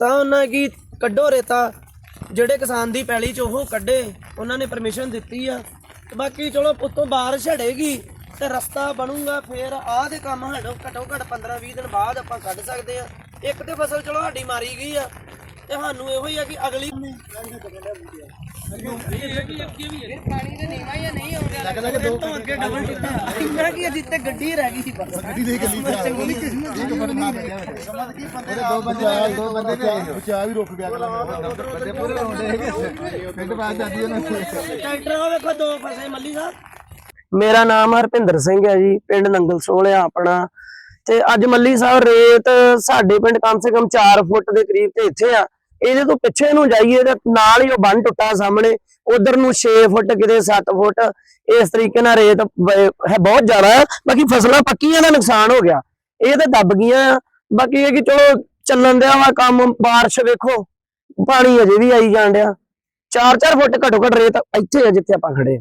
ਤਾਂ ਉਹਨਾਂ ਕੀ ਕੱਢੋ ਰੇਤਾ, ਜਿਹੜੇ ਕਿਸਾਨ ਦੀ ਪੈਲੀ ਚ ਉਹ ਕੱਢੇ, ਉਹਨਾਂ ਨੇ ਪਰਮਿਸ਼ਨ ਦਿੱਤੀ ਆ। ਤੇ ਬਾਕੀ ਚਲੋ ਉੱਤੋਂ ਬਾਰਿਸ਼ ਹਟੇਗੀ ਤੇ ਰਸਤਾ ਬਣੂਗਾ ਫੇਰ। ਆਹ ਦੇ ਕੰਮ ਹਟੋ ਘਟੋ ਘਟ 15 20 ਦਿਨ ਬਾਅਦ ਆਪਾਂ ਕੱਢ ਸਕਦੇ ਆ। ਇੱਕ ਤੇ ਫਸਲ ਚਲੋ ਸਾਡੀ ਮਾਰੀ ਗਈ ਆ। ਤੇ ਸਾਨੂੰ ਇਹੋ ਹੀ ਆ ਕਿ ਅਗਲੀ ਪਾਣੀ ਦੇ ਨੀਵਾ ਜਾਂ ਨਹੀਂ ਆਉਂਦਾ ਲੱਗਦਾ ਕਿ ਦੋ ਅੱਗੇ ਡਬਲ ਟਿੱਟਾ ਇੰਨਾ ਕੀ ਜਿੱਤੇ ਗੱਡੀ ਰਹਿ ਗਈ ਸੀ ਬਸ ਗੱਡੀ ਦੇ ਗੱਲੀ ਤੇ ਇੱਕ ਬੰਦਾ ਨਾ ਬੈਠਿਆ ਉਹਦੇ ਦੋ ਬੰਦੇ ਆਏ ਦੋ ਬੰਦੇ ਤੇ ਬਚਾ ਵੀ ਰੁਕ ਗਿਆ। ਬੰਦੇ ਪੂਰੇ ਹੁੰਦੇ ਹੈਗੇ। ਪਿੰਡ ਬਾਅਦ ਜਾਂਦੀ ਉਹਨਾਂ ਟਰੈਕਟਰ ਉਹ ਵੇਖੋ ਦੋ ਫਸੇ ਮੱਲੀ ਸਾਹਿਬ। ਮੇਰਾ ਨਾਮ ਹਰਪਿੰਦਰ ਸਿੰਘ ਹੈ ਜੀ ਪਿੰਡ ਨੰਗਲ ਸੋਹਲਿਆ ਆਪਣਾ। ਤੇ ਅੱਜ ਮੱਲੀ ਸਾਹਿਬ ਰੇਤ ਸਾਡੇ ਪਿੰਡ ਕਮ ਸੇ ਕਮ 4 ਫੁੱਟ ਦੇ ਕਰੀਬ ਤੇ ਇੱਥੇ ਆ। ਇਹਦੇ ਤੋਂ ਪਿੱਛੇ ਨੂੰ ਜਾਈਏ ਤੇ ਨਾਲ ਹੀ ਉਹ ਬੰਨ ਟੁੱਟਾ ਸਾਹਮਣੇ ਉਧਰ ਨੂੰ 6 ਫੁੱਟ ਕਿਤੇ 7 ਫੁੱਟ ਇਸ ਤਰੀਕੇ ਨਾਲ ਰੇਤ ਹੈ ਬਹੁਤ ਜ਼ਿਆਦਾ। ਬਾਕੀ ਫਸਲਾਂ ਪੱਕੀਆਂ ਦਾ ਨੁਕਸਾਨ ਹੋ ਗਿਆ ਇਹ ਤਾਂ ਦੱਬ ਗਈਆਂ। ਬਾਕੀ ਇਹ ਕਿ ਚਲੋ ਚੱਲਣ ਦਿਆ ਵਾ ਕੰਮ ਬਾਰਿਸ਼ ਵੇਖੋ ਪਾਣੀ ਅਜੇ ਵੀ ਆਈ ਜਾਣ ਡਿਆ 4-4 ਫੁੱਟ ਘੱਟੋ ਘੱਟ ਰੇਤ ਇੱਥੇ ਆ ਜਿੱਥੇ ਆਪਾਂ ਖੜੇ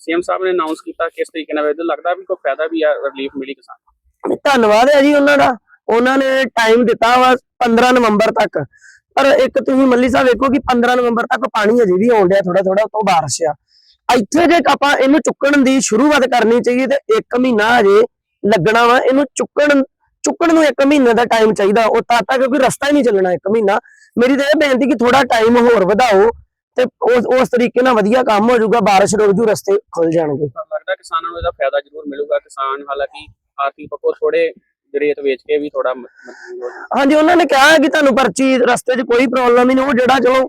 ਸੀਐਮ ਸਾਹਿਬ ਨੇ ਅਨਾਉਂਸ ਕੀਤਾ ਕਿਸ ਤਰੀਕੇ ਨਾਲ ਇਹਦਾ ਲੱਗਦਾ ਵੀ ਕੋਈ ਫਾਇਦਾ ਵੀ ਆ ਰਿਲੀਫ ਮਿਲੀ ਕਿਸਾਨ ਧੰਨਵਾਦ ਹੈ ਜੀ ਉਹਨਾਂ ਦਾ ਉਹਨਾਂ ਨੇ ਟਾਈਮ ਦਿੱਤਾ ਵਾ 15 ਨਵੰਬਰ ਤੱਕ ਪਰ ਇੱਕ ਤੁਸੀਂ ਮੱਲੀ ਸਾਹਿਬ ਵੇਖੋ ਕਿ 15 ਨਵੰਬਰ ਤੱਕ ਪਾਣੀ ਅਜੇ ਵੀ ਆਉਣ ਡਿਆ ਥੋੜਾ ਥੋੜਾ ਉਤੋਂ ਬਾਰਿਸ਼ ਆ। ਇੱਥੇ ਜੇ ਆਪਾਂ ਇਹਨੂੰ ਚੁੱਕਣ ਦੀ ਸ਼ੁਰੂਆਤ ਕਰਨੀ ਚਾਹੀਏ ਤੇ 1 ਮਹੀਨਾ ਅਜੇ ਲੱਗਣਾ ਵਾ। ਇਹਨੂੰ ਚੁੱਕਣ ਚੁੱਕਣ ਨੂੰ 1 ਮਹੀਨੇ ਦਾ ਟਾਈਮ ਚਾਹੀਦਾ। ਉਹ ਤਾਂ ਤੱਕ ਕਿਉਂਕਿ ਰਸਤਾ ਹੀ ਨਹੀਂ ਚੱਲਣਾ 1 ਮਹੀਨਾ। ਮੇਰੀ ਤਾਂ ਇਹ ਬੇਨਤੀ ਕਿ ਥੋੜਾ ਟਾਈਮ ਹੋਰ ਵਧਾਓ ਤੇ ਉਸ ਉਸ ਤਰੀਕੇ ਨਾਲ ਵਧੀਆ ਕੰਮ ਹੋ ਜਾਊਗਾ। ਬਾਰਿਸ਼ ਰੁਕ ਜੂ, ਰਸਤੇ ਖੁੱਲ ਜਾਣਗੇ। ਲੱਗਦਾ ਕਿਸਾਨਾਂ ਨੂੰ ਇਹਦਾ ਫਾਇਦਾ ਜ਼ਰੂਰ ਮਿਲੂਗਾ। ਕਿਸਾਨ ਹਾਲਾਂਕਿ ਆਰਥਿਕ ਪੱਖੋਂ ਥੋੜੇ ਰੇਤ ਵੇਚ ਕੇ ਵੀ ਥੋੜਾ। ਹਾਂਜੀ ਉਹਨਾਂ ਨੇ ਕਿਹਾ ਕਿ ਤੁਹਾਨੂੰ ਪਰਚੀ ਰਸਤੇ 'ਚ ਕੋਈ ਪ੍ਰੋਬਲਮ ਨਹੀਂ ਉਹ ਜਿਹੜਾ ਚਲੋ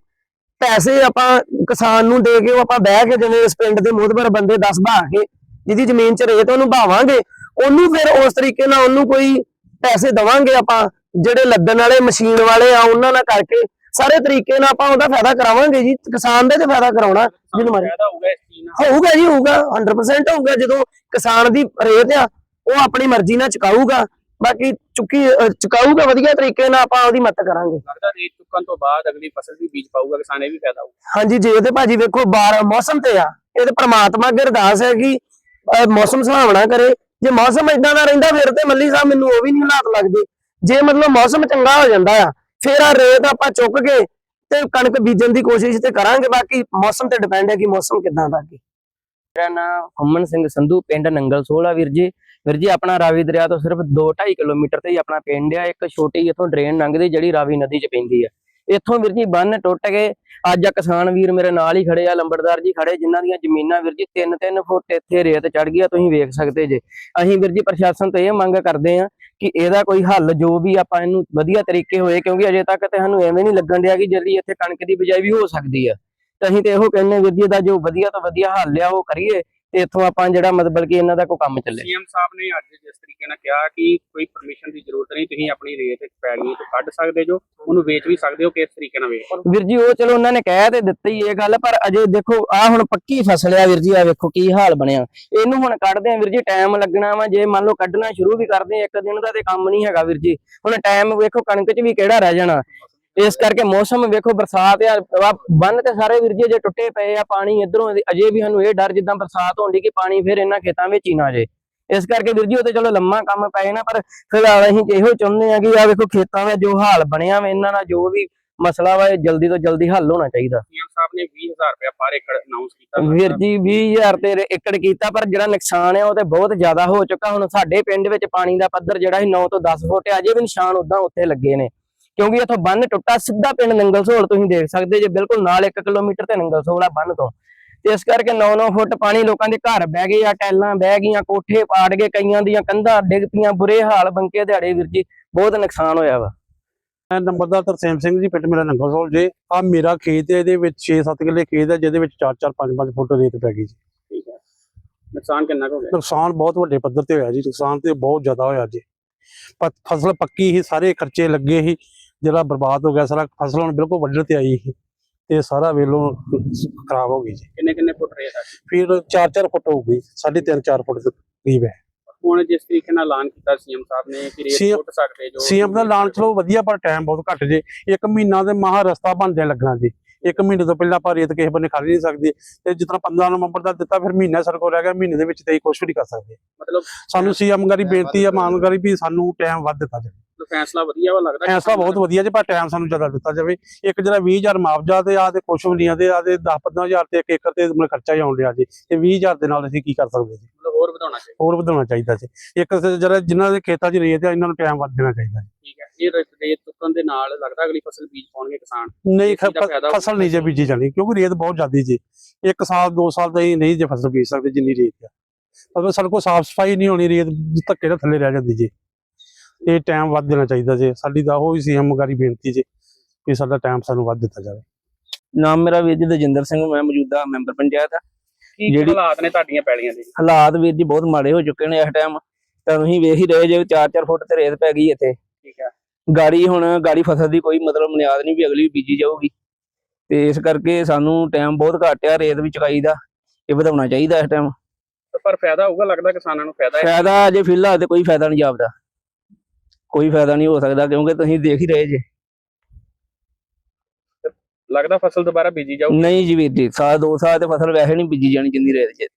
ਪੈਸੇ ਆਪਾਂ ਕਿਸਾਨ ਨੂੰ ਦੇ ਕੇ ਉਹ ਆਪਾਂ ਬਹਿ ਕੇ ਜਿਵੇਂ ਇਸ ਪਿੰਡ ਦੇ ਮੋਹਤਬਰ ਬੰਦੇ 10 ਬਹਾ ਕੇ ਜਿਹਦੀ ਜ਼ਮੀਨ 'ਚ ਰੇਤ ਉਹਨੂੰ ਭਾਵਾਂਗੇ। ਉਹਨੂੰ ਫਿਰ ਉਸ ਤਰੀਕੇ ਨਾਲ ਉਹਨੂੰ ਕੋਈ ਪੈਸੇ ਦਵਾਂਗੇ ਆਪਾਂ ਜਿਹੜੇ ਲੱਦਣ ਵਾਲੇ ਮਸ਼ੀਨ ਵਾਲੇ ਆ ਉਹਨਾਂ ਨਾਲ ਕਰਕੇ ਸਾਰੇ ਤਰੀਕੇ ਨਾਲ ਆਪਾਂ ਉਹਦਾ ਫਾਇਦਾ ਕਰਾਵਾਂਗੇ ਜੀ ਕਿਸਾਨ ਦੇ ਤੇ ਫਾਇਦਾ ਕਰਾਉਣਾ ਜਿਹਨੂੰ ਮਾਰੇ ਹੋਊਗਾ ਜੀ ਹੋਊਗਾ 100% ਹੋਊਗਾ। ਜਦੋਂ ਕਿਸਾਨ ਦੀ ਰੇਤ ਆ ਉਹ ਆਪਣੀ ਮਰਜ਼ੀ ਨਾਲ ਚੁਕਾਊਗਾ। ਬਾਕੀ ਚੁੱਕੀ ਚੁਕਾਊਗਾ ਵਧੀਆ ਤਰੀਕੇ ਨਾਲ ਆਪਾਂ ਉਹਦੀ ਮਦਦ ਕਰਾਂਗੇ। ਲੱਗਦਾ ਰੇਤ ਚੁੱਕਣ ਤੋਂ ਬਾਅਦ ਅਗਲੀ ਫਸਲ ਵੀ ਬੀਜ ਪਾਊਗਾ ਕਿਸਾਨ ਇਹ ਵੀ ਫਾਇਦਾ ਹੋਊਗਾ। ਹਾਂਜੀ ਜੇ ਤੇ ਭਾਜੀ ਵੇਖੋ ਬਾਰ ਮੌਸਮ ਤੇ ਆ ਇਹ ਤੇ ਪ੍ਰਮਾਤਮਾ ਅੱਗੇ ਅਰਦਾਸ ਹੈ ਕਿ ਮੌਸਮ ਸੁਹਾਵਣਾ ਕਰੇ। ਜੇ ਮੌਸਮ ਇਦਾਂ ਦਾ ਰਹਿੰਦਾ ਫਿਰ ਤੇ ਮੱਲੀ ਸਾਹਿਬ ਮੈਨੂੰ ਉਹ ਵੀ ਨਹੀਂ ਹਾਲਾਤ ਲੱਗਦੇ। ਜੇ ਮਤਲਬ ਮੌਸਮ ਚੰਗਾ ਹੋ ਜਾਂਦਾ ਆ ਫਿਰ ਆ ਰੇਤ ਆਪਾਂ ਚੁੱਕ ਕੇ ਤੇ ਕਣਕ ਬੀਜਣ ਦੀ ਕੋਸ਼ਿਸ਼ ਤੇ ਕਰਾਂਗੇ। ਬਾਕੀ ਮੌਸਮ ਤੇ ਡਿਪੈਂਡ ਹੈ ਕਿ ਮੌਸਮ ਕਿਦਾਂ ਦਾ ਅੱਗੇ। ਮੇਰਾ ਨਾਮ ਹਮਨ ਸਿੰਘ ਸੰਧੂ ਪਿੰਡ ਨੰਗਲ ਸੋਹਲਾ ਵੀਰ ਜੀ। ਵੀਰ ਜੀ, ਆਪਣਾ ਰਾਵੀ ਦਰਿਆ ਤੋਂ ਸਿਰਫ 2.5 ਕਿਲੋਮੀਟਰ ਤੇ ਹੀ ਆਪਣਾ ਪਿੰਡ ਆ, ਇੱਕ ਛੋਟੀ ਇਥੋਂ ਡਰੇਨ ਲੰਘਦੀ ਜਿਹੜੀ ਰਾਵੀ ਨਦੀ 'ਚ ਪੈਂਦੀ ਆ। ਇੱਥੋਂ ਵੀਰ ਜੀ ਬੰਨ ਟੁੱਟ ਗਏ ਅੱਜ ਆ ਕਿਸਾਨ ਵੀਰ ਮੇਰੇ ਨਾਲ ਹੀ ਖੜੇ ਆ, ਲੰਬੜਦਾਰ ਜੀ ਖੜੇ, ਜਿਨ੍ਹਾਂ ਦੀਆਂ ਜ਼ਮੀਨਾਂ ਵੀਰ ਜੀ 3-3 ਫੁੱਟ ਇੱਥੇ ਰੇਤ ਚੜ ਗਈ ਆ, ਤੁਸੀਂ ਵੇਖ ਸਕਦੇ ਜੇ। ਅਸੀਂ ਵੀਰ ਜੀ ਪ੍ਰਸ਼ਾਸਨ ਤੋਂ ਇਹ ਮੰਗ ਕਰਦੇ ਆ ਕਿ ਇਹਦਾ ਕੋਈ ਹੱਲ ਜੋ ਵੀ ਆਪਾਂ ਇਹਨੂੰ ਵਧੀਆ ਤਰੀਕੇ ਹੋਏ, ਕਿਉਂਕਿ ਅਜੇ ਤੱਕ ਤੇ ਸਾਨੂੰ ਐਵੇਂ ਨਹੀਂ ਲੱਗਣ ਡਿਆ ਕਿ ਜਲਦੀ ਇੱਥੇ ਕਣਕ ਦੀ ਬਿਜਾਈ ਵੀ ਹੋ ਸਕਦੀ ਆ। ਤੇ ਅਸੀਂ ਤੇ ਇਹੋ ਕਹਿੰਨੇ ਵੀਰ ਜੀ ਦਾ ਜੋ ਵਧੀਆ ਤੋਂ ਵਧੀਆ ਹੱਲ ਆ, ਉਹ ਕਰੀਏ। ਤੇ ਇੱਥੋਂ ਆਪਾਂ ਜਿਹੜਾ ਮਤਲਬ ਕਿ ਇਹਨਾਂ ਦਾ ਕੋਈ ਕੰਮ ਚੱਲੇ। ਸੀਐਮ ਸਾਹਿਬ ਨੇ ਅੱਜ ਜਿਸ ਤਰੀਕੇ ਨਾਲ ਕਿਹਾ ਕਿ ਕੋਈ ਪਰਮਿਸ਼ਨ ਦੀ ਜ਼ਰੂਰਤ ਨਹੀਂ ਤੁਸੀਂ ਆਪਣੀ ਰੇਤ ਪੈਲੀ ਤੋਂ ਕੱਢ ਸਕਦੇ ਜੋ ਉਹਨੂੰ ਵੇਚ ਵੀ ਸਕਦੇ ਹੋ ਕਿਸ ਤਰੀਕੇ ਨਾਲ ਵੇਚ। ਵੀਰ ਜੀ ਉਹ ਚਲੋ ਉਹਨਾਂ ਨੇ ਕਹਿ ਤੇ ਦਿੱਤੀ ਇਹ ਗੱਲ ਪਰ ਅਜੇ ਦੇਖੋ ਆ ਹੁਣ ਪੱਕੀ ਫਸਲ ਆ ਵੀਰ ਜੀ ਆ ਵੇਖੋ ਕੀ ਹਾਲ ਬਣਿਆ। ਇਹਨੂੰ ਹੁਣ ਕੱਢਦੇ ਆ ਵੀਰ ਜੀ ਟਾਈਮ ਲੱਗਣਾ ਵਾ ਜੇ ਮੰਨ ਲਓ ਕੱਢਣਾ ਸ਼ੁਰੂ ਵੀ ਕਰਦੇ ਆ ਇੱਕ ਦਿਨ ਦਾ ਤੇ ਕੰਮ ਨਹੀਂ ਹੈਗਾ ਵੀਰ ਜੀ। ਹੁਣ ਟਾਈਮ ਵੇਖੋ ਕਣਕ 'ਚ ਵੀ ਕਿਹੜਾ ਰਹਿ ਜਾਣਾ। ਇਸ ਕਰਕੇ ਮੌਸਮ ਵੇਖੋ ਬਰਸਾਤ ਆ ਬੰਨ ਤੇ ਸਾਰੇ ਵੀਰ ਜੀ ਜੇ ਟੁੱਟੇ ਪਏ ਆ ਪਾਣੀ ਇਧਰੋਂ ਅਜੇ ਵੀ ਸਾਨੂੰ ਇਹ ਡਰ ਜਿੱਦਾਂ ਬਰਸਾਤ ਹੋਣੀ ਕਿ ਪਾਣੀ ਫਿਰ ਇਹਨਾਂ ਖੇਤਾਂ ਵਿੱਚ ਹੀ ਨਾ ਜੇ ਇਸ ਕਰਕੇ ਵੀਰ ਜੀ ਉਹ ਤੇ ਚਲੋ ਲੰਮਾ ਕੰਮ ਪਏ ਨਾ ਪਰ ਫਿਲਹਾਲ ਅਸੀਂ ਇਹੋ ਚਾਹੁੰਦੇ ਆ ਕਿ ਆ ਵੇਖੋ ਖੇਤਾਂ ਦਾ ਜੋ ਹਾਲ ਬਣਿਆ ਵਾ ਇਹਨਾਂ ਦਾ ਜੋ ਵੀ ਮਸਲਾ ਵਾ ਇਹ ਜਲਦੀ ਤੋਂ ਜਲਦੀ ਹੱਲ ਹੋਣਾ ਚਾਹੀਦਾ। ਸਾਹਿਬ ਨੇ 20000 ਰੁਪਏ ਪਰ ਏਕੜ ਅਨਾਉਂਸ ਕੀਤਾ ਵੀਰ ਜੀ 20000 ਤੇ ਏਕੜ ਕੀਤਾ ਪਰ ਜਿਹੜਾ ਨੁਕਸਾਨ ਹੈ ਉਹ ਤੇ ਬਹੁਤ ਜ਼ਿਆਦਾ ਹੋ ਚੁੱਕਾ। ਹੁਣ ਸਾਡੇ ਪਿੰਡ ਵਿੱਚ ਪਾਣੀ ਦਾ ਪੱਧਰ ਜਿਹੜਾ ਸੀ 9 ਤੋਂ 10 ਫੁੱਟ ਅਜੇ ਵੀ ਨਿਸ਼ਾਨ ਉਦਾਂ ਉੱਥੇ ਲੱਗੇ ਨੇ। ਕਿਉਂਕਿ ਇੱਥੋਂ ਬੰਨ ਟੁੱਟਾ ਸਿੱਧਾ ਪਿੰਡ ਨੰਗਲ ਸੋਲ ਤੁਸੀਂ ਦੇਖ ਸਕਦੇ ਜੇ ਬਿਲਕੁਲ ਨਾਲ 1 ਕਿਲੋਮੀਟਰ ਤੇ ਨੰਗਲ ਸੋਲ ਆ ਬੰਨ ਤੋਂ। ਤੇ ਇਸ ਕਰਕੇ 9-9 ਫੁੱਟ ਪਾਣੀ ਲੋਕਾਂ ਦੇ ਘਰ ਬਹਿ ਗਏ ਆ ਟੈਲਾਂ ਬਹਿ ਗਈਆਂ ਕੋਠੇ ਪਾੜ ਗਏ ਕਈਆਂ ਦੀਆਂ ਕੰਧਾਂ ਡਿੱਗ ਪਈਆਂ ਬੁਰੇ ਹਾਲ ਬੰਕੇ ਦਿਹਾੜੇ ਵੀਰ ਜੀ ਬਹੁਤ ਨੁਕਸਾਨ ਹੋਇਆ ਵਾ। ਮੈਂ ਨੰਬਰਦਾਰ ਤਰਸੇਮ ਸਿੰਘ ਜੀ ਪਿੰਡ ਮੇਰਾ ਨੰਗਲਸੋਲ ਜੇ। ਆ ਮੇਰਾ ਖੇਤ ਹੈ ਇਹਦੇ ਵਿੱਚ 6-7 ਕਿੱਲੇ ਖੇਤ ਹੈ ਜਿਹਦੇ ਵਿੱਚ 4-4 5-5 ਫੁੱਟ ਰੇਤ ਪੈ ਗਈ ਜੀ। ਠੀਕ ਹੈ। ਨੁਕਸਾਨ ਕਿੰਨਾ ਹੋ ਗਿਆ? ਨੁਕਸਾਨ ਬਹੁਤ ਵੱਡੇ ਪੱਧਰ ਤੇ ਹੋਇਆ ਜੀ ਨੁਕਸਾਨ ਤੇ ਬਹੁਤ ਜ਼ਿਆਦਾ ਹੋਇਆ ਜੀ। ਫਸਲ ਪੱਕੀ ਸੀ ਸਾਰੇ ਖਰਚੇ ਲੱਗੇ ਸੀ ਜਿਹੜਾ ਬਰਬਾਦ ਹੋ ਗਿਆ ਸਾਰਾ ਫਸਲ ਹੁਣ ਬਿਲਕੁਲ ਵੱਢਣ ਤੇ ਆਈ ਸੀ ਤੇ ਸਾਰਾ ਵੇਲੋਂ ਖਰਾਬ ਹੋ ਗਈ ਜੀ। ਕਿੰਨੇ ਕਿੰਨੇ ਫੁੱਟ ਰੇਤ ਹੈ ਫਿਰ 4-4 ਫੁੱਟ ਹੋ ਗਈ 3.5-4 ਫੁੱਟ ਦੇ ਕਰੀਬ ਹੈ। ਹੁਣ ਜਿਸ ਤਰੀਕੇ ਨਾਲ ਐਲਾਨ ਕੀਤਾ ਸੀਐਮ ਸਾਹਿਬ ਨੇ ਕਿ CM ਪੁੱਟ ਸਕਦੇ ਜੋ ਸੀਐਮ ਦਾ ਐਲਾਨ ਚਲੋ ਵਧੀਆ ਪਰ ਟਾਈਮ ਬਹੁਤ ਘੱਟ ਜੇ। ਇੱਕ ਮਹੀਨਾ ਦੇ ਮਹਾ ਰਸਤਾ ਬਣਦੇ ਲੱਗਣਾ ਜੀ। ਇੱਕ ਮਹੀਨੇ ਤੋਂ ਪਹਿਲਾਂ ਆਪਾਂ ਰੇਤ ਕਿਸੇ ਬੰਨੇ ਖੜ ਨਹੀਂ ਸਕਦੇ ਤੇ ਜਿਸ ਤਰ੍ਹਾਂ 15 ਨਵੰਬਰ ਦਾ ਦਿੱਤਾ ਫਿਰ ਮਹੀਨਾ ਸਾਡੇ ਕੋਲ ਰਹਿ ਗਿਆ ਮਹੀਨੇ ਦੇ ਵਿੱਚ ਤੇ ਕੁਝ ਵੀ ਨਹੀਂ ਕਰ ਸਕਦੇ। ਮਤਲਬ ਸਾਨੂੰ ਸੀਐਮ ਗਾਰੀ ਬੇਨਤੀ ਹੈ ਮਾਨਗਾਰੀ ਵੀ ਸਾਨੂੰ ਟਾਈਮ ਵੱਧ ਦਿੱਤਾ ਜਾਵੇ। ਫੈਸਲਾ ਵਧੀਆ ਵਾ ਲੱਗਦਾ ਫੈਸਲਾ ਬਹੁਤ ਵਧੀਆ ਜੇ ਪਰ ਟਾਈਮ ਸਾਨੂੰ ਜ਼ਿਆਦਾ ਦਿੱਤਾ ਜਾਵੇ। ਇੱਕ ਜਿਹੜਾ 20000 ਮੁਆਵਜ਼ਾ ਤੇ ਆ ਤੇ ਕੁਛ ਵੀ ਨਹੀਂ ਆ ਤੇ ਆ ਤੇ 10 15000 ਤੇ ਇੱਕ ਏਕੜ ਤੇ ਮਤਲਬ ਖਰਚਾ ਹੀ ਆਉਣ ਡਿਆ ਜੀ। ਤੇ 20000 ਦੇ ਨਾਲ ਅਸੀਂ ਕੀ ਕਰ ਸਕਦੇ ਜੀ? ਮਤਲਬ ਹੋਰ ਵਧਾਉਣਾ ਚਾਹੀਦਾ। ਹੋਰ ਵਧਾਉਣਾ ਚਾਹੀਦਾ ਜੀ। ਇੱਕ ਜਿਹੜਾ ਜਿਨ੍ਹਾਂ ਦੇ ਖੇਤਾਂ 'ਚ ਰੇਤ ਆ ਇਹਨਾਂ ਨੂੰ ਟਾਈਮ ਵੱਧ ਦੇਣਾ ਚਾਹੀਦਾ ਠੀਕ ਹੈ। ਇਹ ਰੇਤ ਚੁੱਕਣ ਦੇ ਨਾਲ ਲੱਗਦਾ ਅਗਲੀ ਫਸਲ ਬੀਜ ਪਾਉਣਗੇ ਕਿਸਾਨ? ਨਹੀਂ ਦਾ ਫਸਲ ਨਹੀਂ ਜੇ ਬੀਜੀ ਜਾਣੀ ਕਿਉਂਕਿ ਰੇਤ ਬਹੁਤ ਜ਼ਿਆਦੀ ਜੀ। ਇੱਕ ਸਾਲ ਦੋ ਸਾਲ ਤਾਂ ਨਹੀਂ ਜੇ ਫਸਲ ਬੀਜ ਸਕਦੇ ਜਿੰਨੀ ਰੇਤ ਆ। ਪਰ ਸਾਡੇ ਕੋਲ ਸਾਫ਼ ਸਫ਼ਾਈ ਨਹੀਂ ਹੋਣੀ ਰੇਤ ਧੱਕੇ ਨਾਲ ਥੱਲੇ ਰਹਿ ਜਾਂਦੀ ਜੀ। ਇਹ ਟਾਈਮ ਵੱਧ ਦੇਣਾ ਚਾਹੀਦਾ ਜੀ। ਸਾਡੀ ਤਾਂ ਉਹ ਹੀ ਸੀ ਹਮਗਾਰੀ ਬੇਨਤੀ ਜੀ ਕਿ ਸਾਡਾ ਟਾਈਮ ਸਾਨੂੰ ਵੱਧ ਦਿੱਤਾ ਜਾਵੇ। ਨਾਮ ਮੇਰਾ ਵੀਰ ਜੀ ਦਜਿੰਦਰ ਸਿੰਘ ਮੈਂ ਮੌਜੂਦਾ ਮੈਂਬਰ ਪੰਚਾਇਤ ਆ ਕੀ ਜਿਹੜੀ- ਹਾਲਾਤ ਨੇ ਤੁਹਾਡੀਆਂ ਪੈਲੀਆਂ ਦੇ? ਹਾਲਾਤ ਵੀਰ ਜੀ ਬਹੁਤ ਮਾੜੇ ਹੋ ਚੁੱਕੇ ਨੇ ਇਸ ਟਾਈਮ ਤਾਂ ਤੁਸੀਂ ਵੇਖ ਹੀ ਰਹੇ ਜੇ 4-4 ਫੁੱਟ ਤੇ ਰੇਤ ਪੈ ਗਈ ਇੱਥੇ। ਠੀਕ ਹੈ। ਗਾੜੀ ਹੁਣ ਗਾੜੀ ਫਸਲ ਦੀ ਕੋਈ ਮਤਲਬ ਬੁਨਿਆਦ ਨਹੀਂ ਵੀ ਅਗਲੀ ਵੀ ਬੀਜੀ ਜਾਊਗੀ। ਤੇ ਇਸ ਕਰਕੇ ਸਾਨੂੰ ਟਾਈਮ ਬਹੁਤ ਘੱਟ ਆ ਰੇਤ ਵੀ ਚੁਕਾਈ ਦਾ ਇਹ ਵਧਾਉਣਾ ਚਾਹੀਦਾ ਇਸ ਟਾਈਮ ਪਰ ਫਾਇਦਾ ਹੋਊਗਾ ਲੱਗਦਾ ਕਿਸਾਨਾਂ ਨੂੰ ਫਾਇਦਾ ਹੈ। ਫਾਇਦਾ ਅਜੇ ਫਿਲਹਾਲ ਤੇ ਕੋਈ ਫਾਇਦਾ ਨਹੀਂ ਜਾਪਦਾ ਕੋਈ ਫਾਇਦਾ ਨਹੀਂ ਹੋ ਸਕਦਾ ਕਿਉਂਕਿ ਤੁਸੀਂ ਦੇਖ ਹੀ ਰਹੇ ਜੇ। ਲੱਗਦਾ ਫਸਲ ਦੁਬਾਰਾ ਬੀਜੀ ਜਾਊ ਨਹੀਂ ਜੀ ਵੀਰ ਜੀ ਸਾਲ ਦੋ ਸਾਲ ਤੇ ਫਸਲ ਵੈਸੇ ਨਹੀਂ ਬੀਜੀ ਜਾਣੀ ਜਿੰਨੀ ਰੇਤ 'ਚ